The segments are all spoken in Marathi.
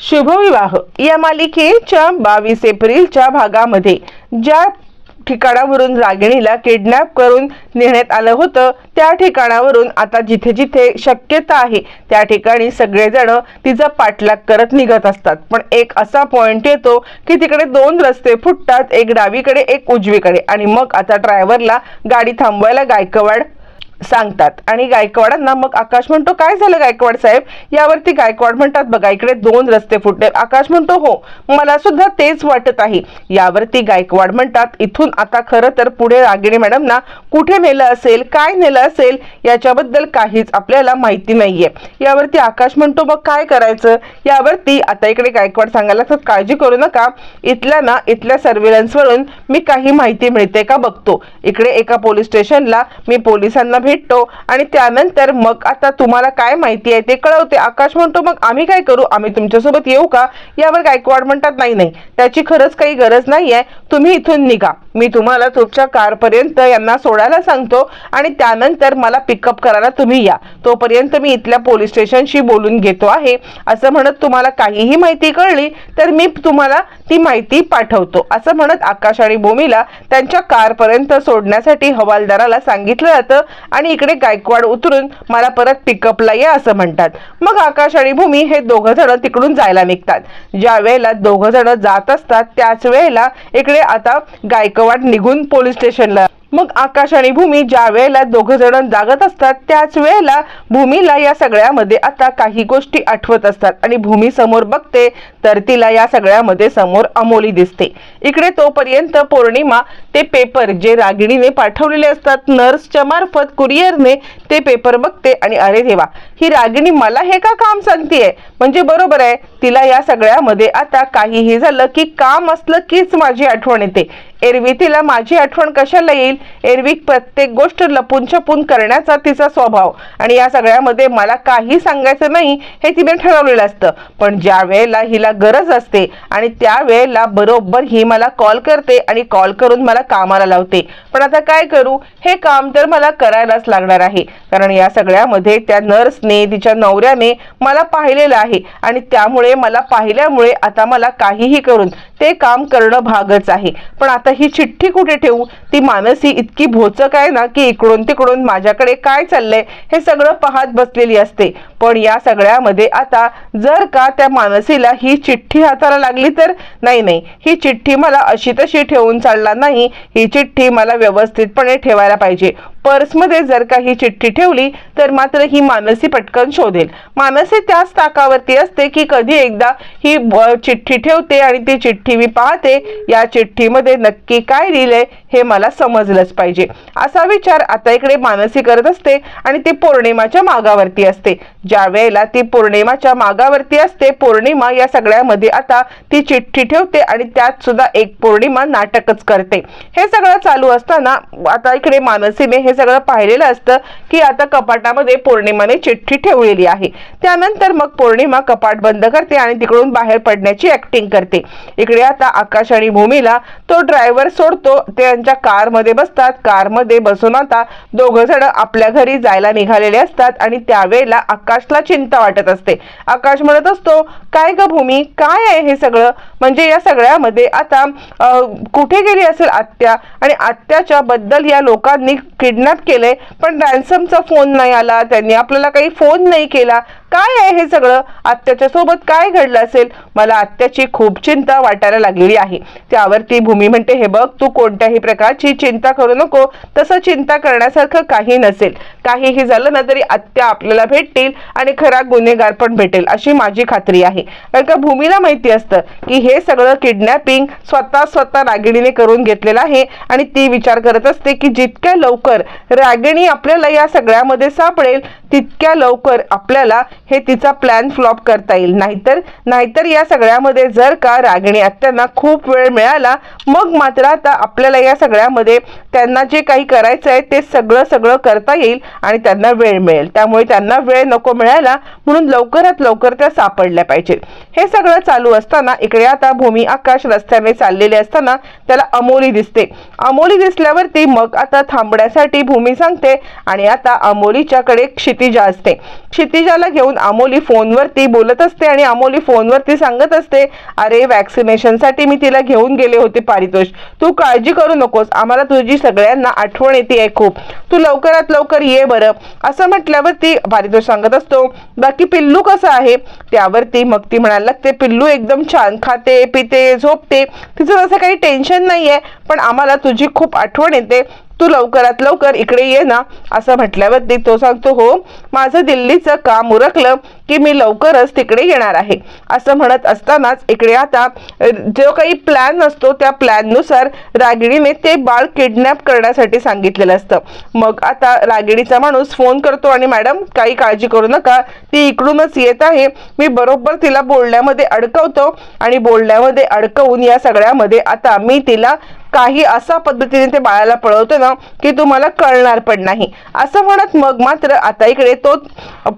शुभविवाह या मालिकेच्या बावीस एप्रिलच्या भागामध्ये ज्या ठिकाणावरून रागिणीला किडनॅप करून नेण्यात आलं होतं त्या ठिकाणावरून आता जिथे जिथे शक्यता आहे त्या ठिकाणी सगळेजण तिचा पाठलाग करत निघत असतात. पण एक असा पॉइंट येतो की तिकडे दोन रस्ते फुटतात एक डावीकडे एक उजवीकडे. आणि मग आता ड्रायव्हरला गाडी थांबवायला गायकवाड सांगतात. आणि गायकवाडांना मग आकाश म्हणतो काय झालं गायकवाड साहेब? यावरती गायकवाड म्हणतात बघा इकडे दोन रस्ते फुटले. आकाश म्हणतो हो मला सुद्धा तेच वाटत आहे. यावरती गायकवाड म्हणतात इथून आता खरं तर पुढे रागिणी मॅडमना कुठे नेलं असेल काय नेलं असेल याच्याबद्दल काहीच आपल्याला माहिती नाहीये. यावरती आकाश म्हणतो मग काय करायचं? यावरती आता इकडे गायकवाड सांगायला लागतात काळजी करू नका. इथल्या ना इथल्या सर्व्हिलन्सवरून मी काही माहिती मिळते का बघतो. इकडे एका पोलीस स्टेशनला मी पोलिसांना भेटतो. आणि त्यानंतर मग आता तुम्हाला काय माहिती आहे ते कळवते. आकाश म्हणतो मग आम्ही काय करू? आम्ही तुमच्यासोबत येऊ का? यावर गायकवाड म्हणतात नाही नाही. त्याची खरंच काही गरज नाही आहे तुम्ही इथून निघा. मी तुम्हाला तुमच्या कारपर्यंत यांना सोडायला सांगतो आणि त्यानंतर मला पिकअप करायला तुम्ही या. तोपर्यंत मी इथल्या पोलीस स्टेशनशी बोलून घेतो आहे. असं म्हणत तुम्हाला काहीही माहिती कळली तर मी तुम्हाला ती माहिती पाठवतो. असं म्हणत आकाश आणि भूमीला त्यांच्या कारपर्यंत सोडण्यासाठी हवालदाराला सांगितलं जातं आणि इकडे गायकवाड उतरून मला परत पिकअपला या असं म्हणतात. मग आकाश आणि भूमी हे दोघं जण तिकडून जायला निघतात. ज्या वेळेला दोघं जण जात असतात त्याच वेळेला इकडे आता गायकवाड निघून पोलीस स्टेशनला मग आकाश आणि भूमी ज्या वेळेला दोघं जण जागत असतात त्याच वेळेला भूमीला या सगळ्यामध्ये आता काही गोष्टी आठवत असतात. आणि भूमी समोर बघते तर तिला या सगळ्यामध्ये समोर अमोली दिसते. इकडे तोपर्यंत पौर्णिमा ते पेपर जे रागिणीने पाठवलेले असतात नर्सच्या मार्फत कुरिअरने ते पेपर बघते आणि अरे देवा ही रागिणी मला हे का काम सांगतीये? म्हणजे बरोबर आहे तिला या सगळ्यामध्ये आता काहीही झालं की काम असलं कीच माझी आठवण येते. एरवी तिला माझी आठवण कशाला येईल? एरवी प्रत्येक गोष्ट लपून छपून करण्याचा तिचा स्वभाव. आणि या सगळ्यामध्ये मला काही सांगायचं नाही हे तिने ठरवलेलं असतं. पण ज्या वेळेला हिला गरज असते आणि त्यावेळेला बरोबर ही मला कॉल करते आणि कॉल करून मला कामाला लावते. पण आता काय करू? हे काम तर मला करायलाच लागणार आहे. कारण या सगळ्यामध्ये त्या नर्सने तिच्या नवऱ्याने मला पाहिलेलं आहे. आणि त्यामुळे मला पाहिल्यामुळे आता मला काहीही करून ते काम करणं भागच आहे. पण आता ही चिठ्ठी कुठे ठेवू? ती मानसी इतकी भोचक आहे ना की इकडून तिकडून माझ्याकडे काय चाललंय हे सगळं पाहत बसलेली असते. पण या सगळ्यामध्ये आता जर का त्या मानसीला ही चिठ्ठी हाताला लागली तर? नाही नाही. ही चिठ्ठी मला अशी तशी ठेवून चालणार नाही. ही चिठ्ठी मला व्यवस्थितपणे ठेवायला पाहिजे. पर्समध्ये जर का ही चिठ्ठी ठेवली तर मात्र ही मानसी पटकन शोधेल. मानसी त्याच ताकावरती असते की कधी एकदा ही ब- चिठ्ठी ठेवते आणि ती चिठ्ठी मी पाहते या चिठ्ठीमध्ये नक्की काय लिहिलंय हे मला समजलंच पाहिजे. असा विचार आता इकडे मानसी करत असते आणि ती पौर्णिमाच्या मागावरती असते. ज्या वेळेला ती पौर्णिमाच्या मागावरती असते पौर्णिमा या सगळ्यामध्ये आता ती चिठ्ठी ठेवते आणि त्यात सुद्धा एक पौर्णिमा नाटकच करते. हे सगळं चालू असताना आता इकडे मानसीने हे सगळं पाहिलेलं असतं की आता कपाटामध्ये पौर्णिमाने चिठ्ठी ठेवलेली आहे. त्यानंतर मग पौर्णिमा कपाट बंद करते आणि तिकडून बाहेर पडण्याची ऍक्टिंग करते. इकडे आता आकाश आणि भूमीला तो ड्रायव्हर सोडतो. ते त्यांच्या कारमध्ये बसतात. कारमध्ये बसून आता दोघं जण आपल्या घरी जायला निघालेले असतात आणि त्यावेळेला आकाशला चिंता वाटत असते. आकाश म्हणत असतो काय ग भूमी? काय आहे हे सगळं? म्हणजे या सगळ्यामध्ये आता कुठे गेली असेल आत्या? आणि आत्याच्या बद्दल या लोकांनी किडनॅप केलंय पण रॅन्समचा फोन नाही आला त्यांनी आपल्याला काही फोन नाही केला. काय आहे हे सगळं? आत्याच्या सोबत काय घडलं असेल? मला आत्याची खूप चिंता वाटायला लागलेली आहे. त्यावरती भूमी म्हणते हे बघ तू कोणत्याही प्रकारची चिंता करू नको. तसं चिंता करण्यासारखं काही नसेल. काहीही झालं ना तरी आत्या आपल्याला भेटतील आणि खरा गुन्हेगार पण भेटेल अशी माझी खात्री आहे. कारण का भूमीला माहिती असतं की हे सगळं किडनॅपिंग स्वतः स्वतः रागिणीने करून घेतलेलं आहे आणि ती विचार करत असते की जितक्या लवकर रागिणी आपल्याला या सगळ्यामध्ये सापडेल तितक्या लवकर आपल्याला हे तिचा प्लॅन फ्लॉप करता येईल. नाहीतर नाहीतर या सगळ्यामध्ये जर का रागिणी आत्यांना खूप वेळ मिळाला मग मात्र आता आपल्याला या सगळ्यामध्ये त्यांना जे काही करायचं आहे ते सगळं सगळं करता येईल आणि त्यांना वेळ मिळेल. त्यामुळे त्यांना वेळ नको मिळायला म्हणून लवकरात लवकर त्या सापडल्या पाहिजेत. हे सगळं चालू असताना इकडे आता भूमी आकाश रस्त्याने चाललेले असताना त्याला अमोली दिसते. अमोली दिसल्यावरती मग आता थांबण्यासाठी ती भूमी सांगते आणि आता अमोलीच्याकडे क्षितिजा असते. क्षितिजाला घेऊन अमोली फोनवरती बोलत असते आणि अमोली फोनवरती सांगत असते अरे वॅक्सिनेशनसाठी मी तिला घेऊन गेले होते पारितोष. तू काळजी करू नकोस. आम्हाला तुझी सगळ्यांना आठवण येते आहे खूप. तू लवकरात लवकर ये बरं. असं म्हटल्यावरती पारितोष सांगत असतो बाकी पिल्लू कसं आहे? त्यावरती मग ती म्हणायला लागते पिल्लू एकदम छान खाते पिते झोपते. तिचं असं काही टेन्शन नाही आहे पण आम्हाला तुझी खूप आठवण येते. तू लवकरात लवकर इकडे ये ना असं म्हटल्यावरती तो सांगतो हो माझं दिल्लीचं काम उरकलं की मी लवकरच तिकडे येणार आहे. असं म्हणत असतानाच इकडे आता जो काही प्लॅन असतो त्या प्लॅननुसार रागिणीने ते बाळ किडनॅप करण्यासाठी सांगितलेलं असतं. मग आता रागिणीचा माणूस फोन करतो आणि मॅडम काही काळजी करू नका ती इकडूनच येत आहे. मी बरोबर तिला बोलण्यामध्ये अडकवतो आणि बोलण्यामध्ये अडकवून या सगळ्यामध्ये आता मी तिला काही असा पद्धतीने ते बाळाला पळवतो ना की तुम्हाला कळणार पण नाही. असं म्हणत मग मात्र आता इकडे तो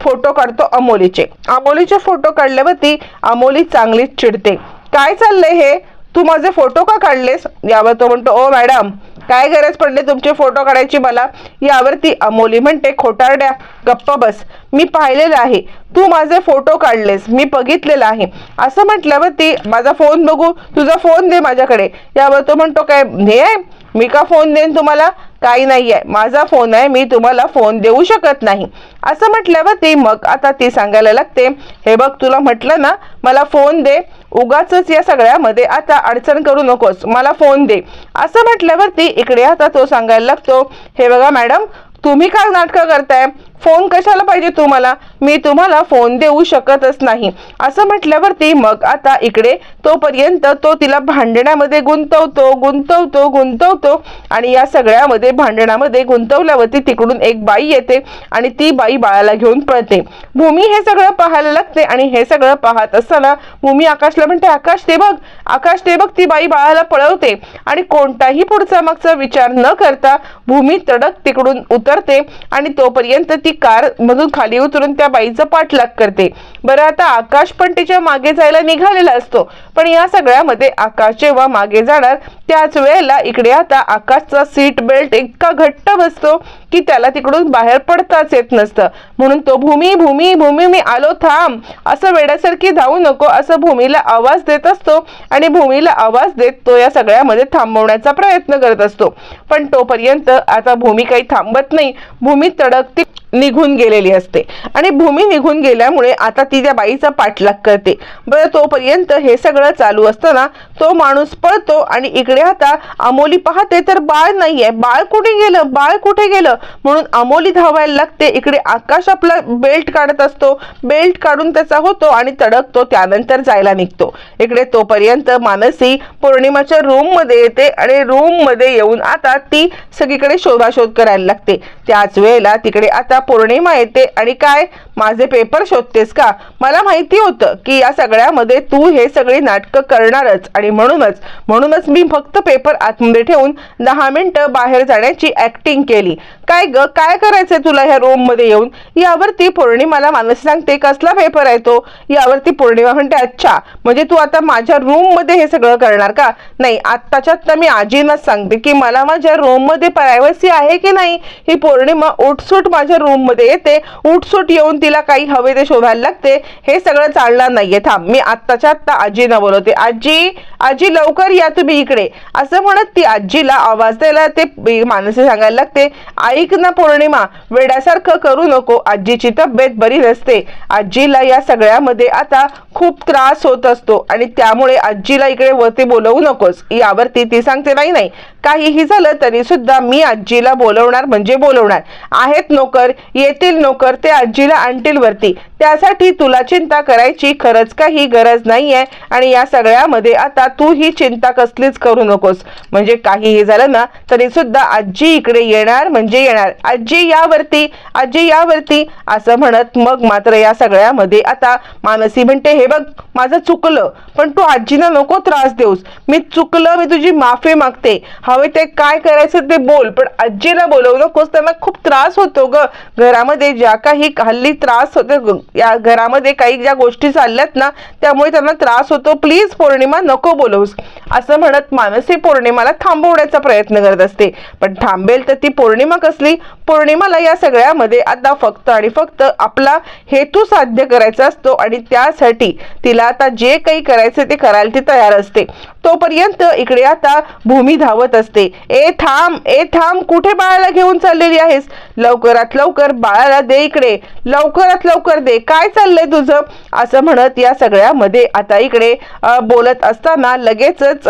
फोटो काढतो अमोलीचे. अमोलीचे फोटो काढल्यावरती अमोली चांगलीच चिडते. काय चाललंय हे? तू माझे फोटो का काढलेस? यावर तो म्हणतो ओ मॅडम काय गरज पडली तुमचे फोटो काढायची मला? यावरती अमोली म्हणते खोटारड्या गप्प बस. मी पाहिलेलं आहे. तू माझे फोटो काढलेस. मी बघितलेलं आहे. असं म्हटल्यावरती माझा फोन बघू. तुझा फोन दे माझ्याकडे. यावर तो म्हणतो काय हे आहे? मी का फोन देईन तुम्हाला? काही नाही आहे माझा फोन आहे मी तुम्हाला फोन देऊ शकत नाही. असं म्हटल्यावरती मग आता ती सांगायला लागते. हे बघ तुला म्हटलं ना मला फोन दे. उगाच या सगळ्यामध्ये आता अडचण करू नकोस. मला फोन दे. असं म्हटल्यावरती इकडे आता तो सांगायला लागतो. हे बघा मॅडम तुम्ही काय नाटकं करताय? फोन कशाला पाहिजे तुम्हाला? मी तुम्हाला फोन देऊ शकतच नाही. असं म्हटल्यावरती मग आता इकडे तोपर्यंत तो तिला भांडण्यामध्ये गुंतवतो गुंतवतो गुंतवतो आणि या सगळ्यामध्ये भांडणामध्ये गुंतवल्यावरती तिकडून एक बाई येते आणि ती बाई बाळाला घेऊन पळते. भूमी हे सगळं पाहायला लागते आणि हे सगळं पाहत असताना भूमी आकाशला म्हणते आकाश ते बघ आकाश ते बघ ती बाई बाळाला पळवते आणि कोणताही पुढचा मागचा विचार न करता भूमी तडक तिकडून उतरते आणि तोपर्यंत ती कार मधून खाली उतरून त्या बाईचा पाठलाग करते. बरं आता आकाश पण तिच्यामागे जायला निघालेला असतो. पण या सगळ्यामध्ये आकाश जेव्हा मागे जाणार त्याच वेळेला इकडे आता आकाशचा सीट बेल्ट इतका घट्ट बसतो की त्याला तिकडून बाहेर पडताच येत नसतं. म्हणून तो भूमी भूमी भूमी मी आलो थांब. असं वेड्यासारखी धावू नको असं भूमीला आवाज देत असतो आणि भूमीला आवाज देत तो या सगळ्यामध्ये थांबवण्याचा प्रयत्न करत असतो. पण तोपर्यंत आता भूमी काही थांबत नाही. भूमी तडकती निघून गेलेली असते. आणि भूमी निघून गेल्यामुळे आता ती त्या बाईचा पाठलाग करते. बरं तोपर्यंत हे सगळं चालू असताना तो माणूस पळतो आणि इकडे आता अमोली पाहते तर बाळ नाहीये. बाळ कुठे गेलं? बाळ कुठे गेलं? म्हणून अमोली धावायला लागते. इकडे आकाश आपला बेल्ट काढत असतो. बेल्ट काढून त्याचा होतो आणि तडकतो. त्यानंतर जायला निघतो. इकडे तोपर्यंत मानसी पौर्णिमाच्या रूममध्ये येते आणि रूममध्ये येऊन आता ती सगळीकडे शोधाशोध करायला लागते. त्याच वेळेला तिकडे आता पौर्णिमा येते. आणि काय? माझे पेपर शोधतेस का? मला माहिती होतं की या सगळ्यामध्ये तू हे सगळी नाटकं करणारच. आणि म्हणूनच म्हणूनच मी फक्त पेपर आतमध्ये ठेवून दहा मिनटं बाहेर जाण्याची ॲक्टिंग केली. काय ग? काय करायचंय तुला ह्या रूममध्ये येऊन? यावरती पौर्णिमाला मानस सांगते कसला पेपर आहे तो? यावरती पौर्णिमा म्हणते अच्छा म्हणजे तू आता माझ्या रूममध्ये हे सगळं करणार का? नाही आत्ताच्या आत्ता मी आजींनाच सांगते की मला माझ्या रूममध्ये प्रायव्हसी आहे की नाही? ही पौर्णिमा पौर्णिमा उठसूट माझ्या रूममध्ये येते. उठसूट येऊन तिला काही हवे ते शोधायला लागते. हे सगळं चालणार नाहीये. थांब मी आत्ताच्या आत्ता आजीना बोलवते. आजी आजी लवकर या तुम्ही इकडे. असं म्हणत ती आजीला आवाज द्यायला ते मानसी सांगायला लागते. ऐक ना पौर्णिमा वेड्यासारखं करू नको. आजीची तब्येत बरी नसते. आजीला या सगळ्यामध्ये आता खूप त्रास होत असतो आणि त्यामुळे आजीला इकडे वरती बोलवू नकोस. यावरती ती सांगते नाही नाही. काहीही झालं तरी सुद्धा मी आजीला बोलवणार म्हणजे बोलवणार. आहेत नोकर येतील नोकर ते आजीला आणतील वरती त्यासाठी तुला चिंता करायची खरंच काही गरज नाहीये आणि या सगळ्यामध्ये आता तू ही चिंता कसलीच करू नकोस. म्हणजे काहीही झालं ना तरी सुद्धा आजी इकडे येणार म्हणजे येणार. आजी यावरती आजी यावरती. असं म्हणत मग मात्र या सगळ्यामध्ये आता मानसी म्हणते हे बघ माझं चुकलं पण तू आजीना नको त्रास देऊस. मी चुकलं मी तुझी माफी मागते. हवे ते काय करायचं ते बोल पण आजीला बोलवू नकोस त्यांना खूप त्रास होतो ग. घरामध्ये ज्या काही हल्ली त्रास होतो ग- या घरामध्ये काही ज्या गोष्टी चालल्यात ना त्यामुळे त्यांना त्रास होतो. प्लीज पौर्णिमा नको बोलवूस. असं म्हणत मानसी पौर्णिमाला थांबवण्याचा प्रयत्न करत असते. पण थांबेल तर ती पौर्णिमा कसली? पौर्णिमाला या सगळ्यामध्ये आता फक्त आणि फक्त आपला हेतू साध्य करायचा असतो आणि त्यासाठी तिला आता जे काही करायचं ते करायला ती तयार असते. तोपर्यंत इकडे आता भूमी धावत असते. ए थांब ए थांब कुठे बाळाला घेऊन चाललेली आहे? आहेस? लवकरात लवकर बाळाला दे इकडे. लवकरात लवकर दे. काय चाललंय तुझं? असं म्हणत या सगळ्यामध्ये आता इकडे बोलत असताना लगेचच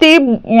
ती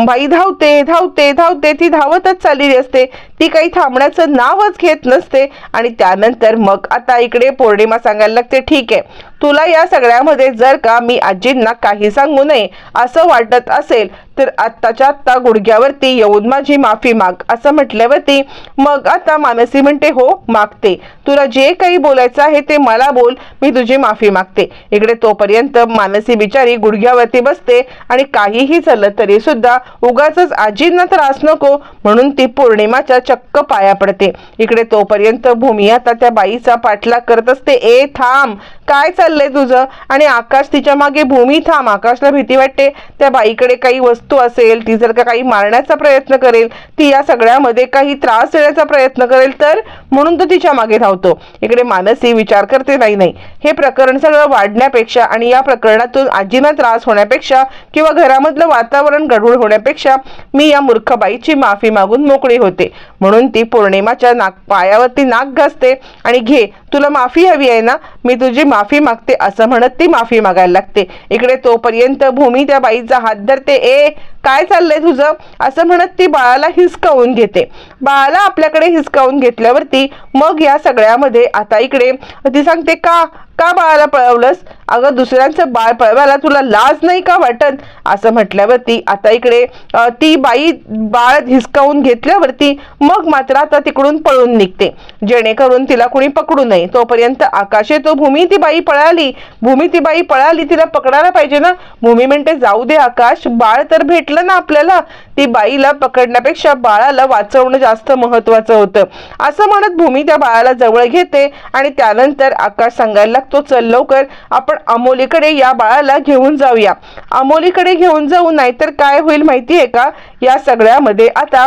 बाई धावते धावते धावते ती धावतच चाललेली असते. ती काही थांबण्याचं नावच घेत नसते. आणि त्यानंतर मग आता इकडे पौर्णिमा सांगायला लागते. ठीक आहे. तुला या सगळ्यामध्ये जर का मी आजींना काही सांगू नये असं वाटत असेल तर आत्ताच्या आत्ता गुडघ्यावरती येऊन माझी माफी माग असं म्हटल्यावरती मग आता मानसी म्हणते हो मागते. तुला जे काही बोलायचं आहे ते मला बोल मी तुझी माफी मागते. इकडे तोपर्यंत मानसी बिचारी गुडघ्यावरती बसते आणि काहीही झालं तरी सुद्धा उगाच आजींना त्रास नको म्हणून ती पौर्णिमाच्या चक्क पाया पडते. इकडे तोपर्यंत भूमी आता त्या बाईचा पाठलाग करत असते. ए थांब काय चाललंय तुझं? आणि आकाश तिच्यामागे भूमी थांब. आकाशला भीती वाटते. त्या बाईकडे काही वस्तू असेल ती जर का काही मारण्याचा प्रयत्न करेल ती या सगळ्यामध्ये काही त्रास देण्याचा प्रयत्न करेल तर? म्हणून तो तिच्यामागे धावतो. इकडे मानसी विचार करते नाही नाही. हे प्रकरण सगळं वाढण्यापेक्षा आणि या प्रकरणातून आजींना त्रास होण्यापेक्षा किंवा घरामधलं वातावरण गढूळ होण्यापेक्षा मी या मूर्ख बाईची माफी मागून मोकळी होते. म्हणून ती पौर्णिमाच्या नाक पायावरती नाक घासते आणि घे तुला माफी हवी आहे ना? मी तुझी माफी मागते असं म्हणत ती माफी मागायला लागते. इकडे तोपर्यंत भूमी त्या बाईचा हात धरते. ए काय चाललंय तुझं? असं म्हणत ती बाळाला हिसकावून घेते. बाळाला आपल्याकडे हिसकावून घेतल्यावरती मग या सगळ्यामध्ये आता इकडे ती सांगते का? का बाळाला पळवलंस? अगं दुसऱ्यांचं बाळ पळवायला तुला लाज नाही का वाटत? असं म्हटल्यावरती आता इकडे ती बाई बाळ हिसकावून घेतल्यावरती मग मात्र आता तिकडून पळून निघते. जेणेकरून तिला कोणी पकडू नये. तोपर्यंत आकाशे तो भूमी ती बाई पळाली. भूमी ती बाई पळाली तिला पकडायला पाहिजे ना? भूमी म्हणते जाऊ दे आकाश बाळ तर भेटलं ना आपल्याला. ती बाईला पकडण्यापेक्षा बाळाला वाचवणं जास्त महत्वाचं होतं. असं म्हणत भूमी त्या बाळाला जवळ घेते आणि त्यानंतर आकाश सांगायला लागतो चल लवकर. आपण अमोलीकडे या बाळाला घेऊन जाऊया. अमोलीकडे घेऊन जाऊ नाहीतर काय होईल माहिती आहे का? या सगळ्यामध्ये आता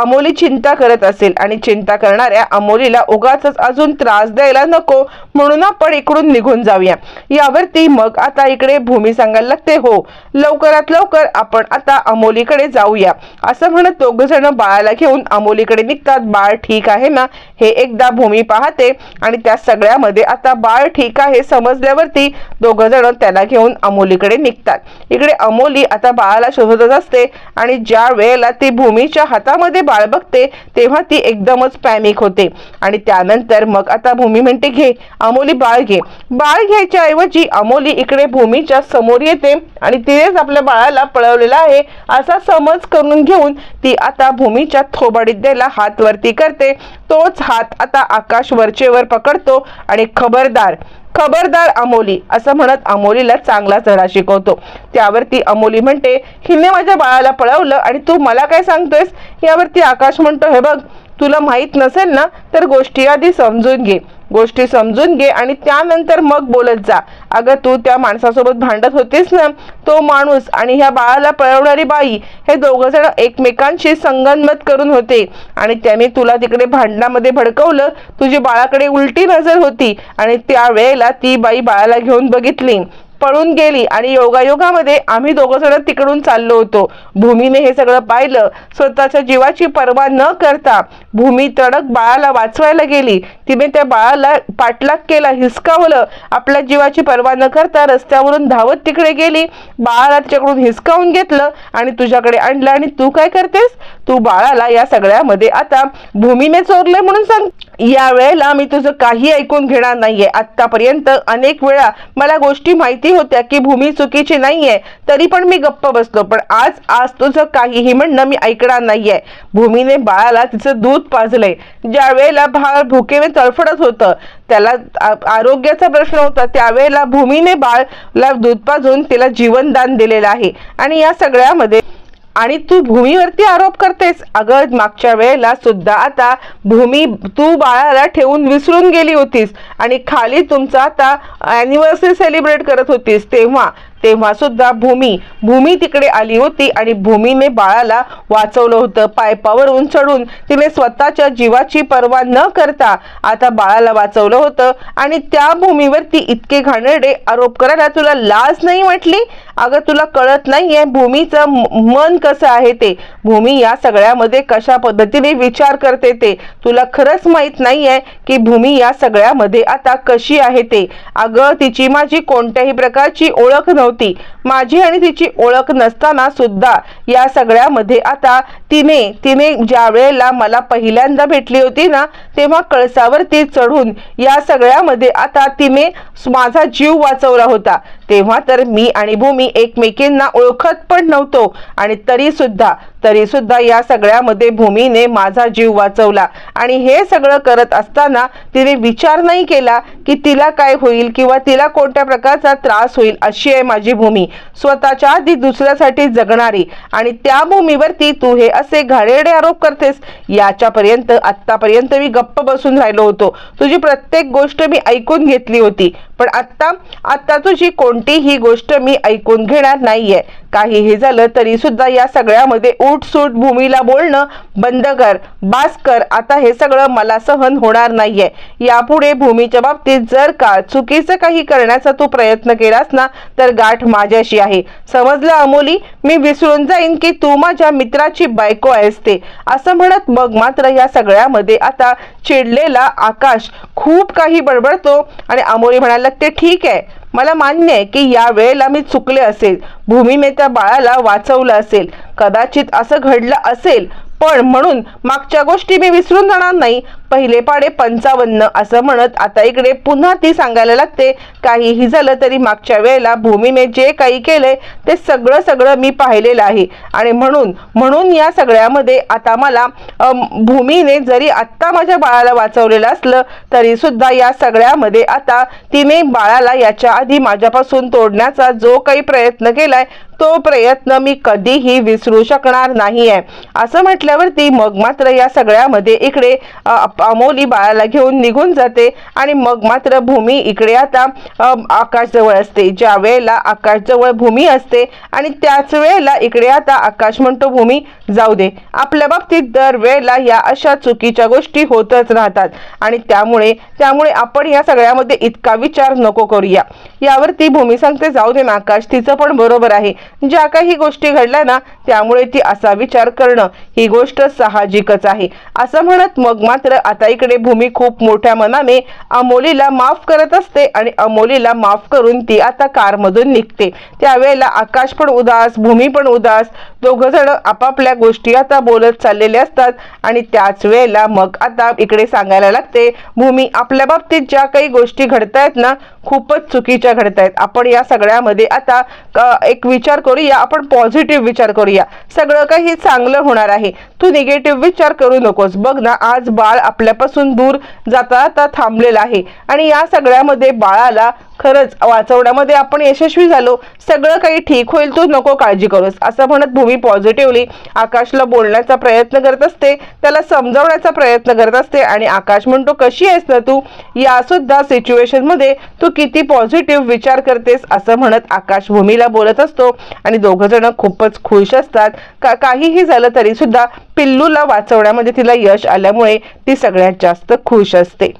अमोली चिंता करत असेल आणि चिंता करणाऱ्या अमोलीला उगाच अजून त्रास द्यायला नको म्हणून आपण इकडून निघून जाऊया. यावरती मग आता इकडे भूमी सांगायला लागते हो लवकरात लवकर आपण आता अमोलीकडे जाऊया. असं म्हणत दोघ जण बाळाला घेऊन अमोलीकडे निघतात. बाळ ठीक आहे ना? हे एकदा भूमी पाहते आणि त्या सगळ्यामध्ये आता बाळ ठीक आहे समजल्यावरती दोघ जण त्याला घेऊन अमोलीकडे निघतात. इकडे अमोली आता बाळाला शोधतच असते आणि ज्या वेळेला ती भूमीच्या हातामध्ये बाळ बघते तेव्हा ती एकदमच पॅनिक होते. आणि त्यानंतर मग आता भूमी म्हणते घे अमोली बाळ घे. बाळ घ्यायच्या ऐवजी अमोली इकडे भूमीच्या समोर येते आणि तिनेच आपल्या बाळाला पळवलेला आहे असा समज करून घेऊन ती आता भूमीच्या थोबाडीत द्यायला हात वरती करते. तोच हात आता आकाश वरचेवर पकडतो आणि खबरदार खबरदार अमोली असं म्हणत अमोलीला चांगला धडा शिकवतो. त्यावरती अमोली म्हणते हिने माझ्या बाळाला पळवलं आणि तू मला काय सांगतोयस? यावरती आकाश म्हणतो हे बघ तुला माहीत नसेल ना तर गोष्टी आधी समजून घे. गोष्टी समजून घे आणि त्यानंतर मग बोलत जा. अगं तू त्या माणसासोबत भांडत होतीस ना? तो माणूस आणि ह्या बाळाला पळवणारी बाई हे दोघं जण एकमेकांशी संगनमत करून होते. आणि त्याने तुला तिकडे भांडणामध्ये भडकवलं. तुझी बाळाकडे उलटी नजर होती आणि त्या वेळेला ती बाई बाळाला घेऊन बघितली. पळून गेली आणि योगायोगामध्ये आम्ही दोघं जण तिकडून चाललो होतो. भूमीने हे सगळं पाहिलं. स्वतःच्या जीवाची पर्वा न करता भूमी तडक बाळाला वाचवायला गेली. तिने त्या बाळाला पाठलाग केला हिसकावलं. आपल्या जीवाची पर्वा न करता रस्त्यावरून धावत तिकडे गेली. बाळाला तिच्याकडून हिसकावून घेतलं आणि तुझ्याकडे आणलं. आणि तू काय करतेस? तू बाळाला या सगळ्यामध्ये आता भूमीने चोरले म्हणून सांग. या वेळेला मी तुझं काही ऐकून घेणार नाहीये. आतापर्यंत अनेक वेळा मला गोष्टी माहिती होत्या की भूमी चुकीची नाहीये तरी पण मी गप्प बसलो. पण आज आज तुझं काहीही म्हणणं मी ऐकणार नाहीये. भूमीने बाळाला तिचं दूध पाजलंय. ज्या वेळेला बाळ भुकेने तळफडत होतं त्याला आरोग्याचा प्रश्न होता त्यावेळेला भूमीने बाळला दूध पाजून तिला जीवनदान दिलेलं आहे. आणि या सगळ्यामध्ये आणि तू भूमीवरती आरोप करतेस. अगं मागच्या वेळेला सुद्धा आता भूमी तू बाळाला ठेवून विसरून गेली होतीस आणि खाली तुमचा आता अॅनिव्हर्सरी सेलिब्रेट करत होतीस तेव्हा. तेव्हा सुद्धा भूमी भूमी तिकडे आली होती आणि भूमीने बाळाला वाचवलं होतं. पायपावरून चढून तिने स्वतःच्या जीवाची पर्वा न करता आता बाळाला वाचवलं होतं. आणि त्या भूमीवरती इतके घाणेरडे आरोप करायला तुला लाज नाही वाटली? अगं तुला कळत नाहीये भूमीचं म- मन कसं आहे ते. भूमी या सगळ्यामध्ये कशा पद्धतीने विचार करते ते. तुला खरंच माहीत नाहीये की भूमी या सगळ्यामध्ये आता कशी आहे ते. अगं तिची माझी कोणत्याही प्रकारची ओळख नव्हती. माझी आणि तिची ओळख नसताना सुद्धा या सगळ्यामध्ये आता तिने तिने ज्या वेळेला मला पहिल्यांदा भेटली होती ना तेव्हा कळसावरती चढून या सगळ्यामध्ये आता तिने माझा जीव वाचवला होता. तेव्हा तर मी आणि भूमी एकमेकींना ओळखत पण नव्हतो. आणि तरी सुद्धा तरी सुद्धा या सगळ्यामध्ये भूमीने माझा जीव वाचवला. आणि हे सगळं करत असताना तिने विचार नाही केला की तिला काय होईल किंवा तिला कोणत्या प्रकारचा त्रास होईल अशी आहे माझी भूमी. स्वतःच्या आधी दुसऱ्यासाठी जगणारी. आणि त्या भूमीवरती तू हे असे घाणेरडे आरोप करतेस याच्यापर्यंत आत्तापर्यंत मी गप्प बसून राहिलो होतो. तुझी प्रत्येक गोष्ट मी ऐकून घेतली होती. पण आत्ता आत्ता तुझी कोणतीही गोष्ट मी ऐकून घेणार नाहीये काहीही झालं तरी सुद्धा या सगळ्यामध्ये उठसूट भूमीला बोलणं बंद कर बास कर आता हे सगळं मला सहन होणार नाहीये. यापुढे भूमीच्या बाबतीत जर का चुकीचं काही करण्याचा तू प्रयत्न केलास ना तर गाठ माझ्याशी आहे. समजलं अमोली? मी विसरून जाईन की तू माझ्या मित्राची बायको आहेस ते. असं म्हणत मग मात्र या सगळ्यामध्ये आता चिडलेला आकाश खूप काही बडबडतो आणि अमोली म्हणाला ते ठीक आहे. मला मान्य आहे की या वेळेला मी चुकले असेल. भूमीने त्या बाळाला वाचवलं असेल. कदाचित असं घडलं असेल. पण म्हणून मागच्या गोष्टी मी विसरून जाणार नाही. पहिले पाडे पंचावन्न असं म्हणत आता इकडे पुन्हा ती सांगायला लागते काहीही झालं तरी मागच्या वेळेला भूमीने जे काही केलंय ते सगळं सगळं मी पाहिलेलं आहे. आणि म्हणून म्हणून या सगळ्यामध्ये आता मला भूमीने जरी आत्ता माझ्या बाळाला वाचवलेलं असलं तरी सुद्धा या सगळ्यामध्ये आता तिने बाळाला याच्या आधी माझ्यापासून तोडण्याचा जो काही प्रयत्न केलाय तो प्रयत्न मी कधीही विसरू शकणार नाही आहे असं म्हटल्यावरती मग मात्र या सगळ्यामध्ये इकडे अमोली बाळाला घेऊन निघून जाते आणि मग मात्र भूमी इकडे आता आकाशजवळ असते. ज्या वेळेला आकाशजवळ भूमी असते आणि त्याच वेळेला इकडे आता आकाश म्हणतो भूमी जाऊ दे. आपल्या बाबतीत दर वेळेला या अशा चुकीच्या गोष्टी होतच राहतात आणि त्यामुळे त्यामुळे आपण या सगळ्यामध्ये इतका विचार नको करूया. यावरती भूमी सांगते जाऊ दे ना आकाश तिचं पण बरोबर आहे. ज्या काही गोष्टी घडल्या ना त्यामुळे ती असा विचार करणं ही गोष्ट साहजिकच आहे. असं म्हणत मग मात्र आता इकडे भूमी खूप मोठ्या मनाने अमोलीला माफ करत असते आणि अमोलीला माफ करून ती आता कारमधून निघते. त्यावेळेला आकाश पण उदास भूमी पण उदास. दोघ जण आपापल्या गोष्टी आता बोलत चाललेले असतात आणि त्याच वेळेला मग आता इकडे सांगायला लागते भूमी आपल्या बाबतीत ज्या काही गोष्टी घडतायत ना खूपच चुकीच्या घडतायत. आपण या सगळ्यामध्ये आता एक विचार करूया आपण पॉझिटिव्ह विचार करूया. सगळं काही चांगलं होणार आहे. तू निगेटिव्ह विचार करू नकोस. बघ ना आज बाळ आपल्यापासून दूर जाता जाता थांबलेलं आहे. आणि या सगळ्यामध्ये बाळाला खरंच वाचवण्यामध्ये आपण यशस्वी झालो. सगळं काही ठीक होईल तू नको काळजी करूस. असं म्हणत भूमी पॉझिटिव्हली आकाशला बोलण्याचा प्रयत्न करत असते. त्याला समजावण्याचा प्रयत्न करत असते. आणि आकाश म्हणतो कशी आहेस ना तू? यासुद्धा सिच्युएशनमध्ये तू किती पॉझिटिव्ह विचार करतेस असं म्हणत आकाश भूमीला बोलत असतो. आणि दोघ जण खूपच खुश असतात. का काहीही झालं तरीसुद्धा पिल्लूला वाचवण्यामध्ये तिला यश आल्यामुळे ती सगळ्यात जास्त खुश असते.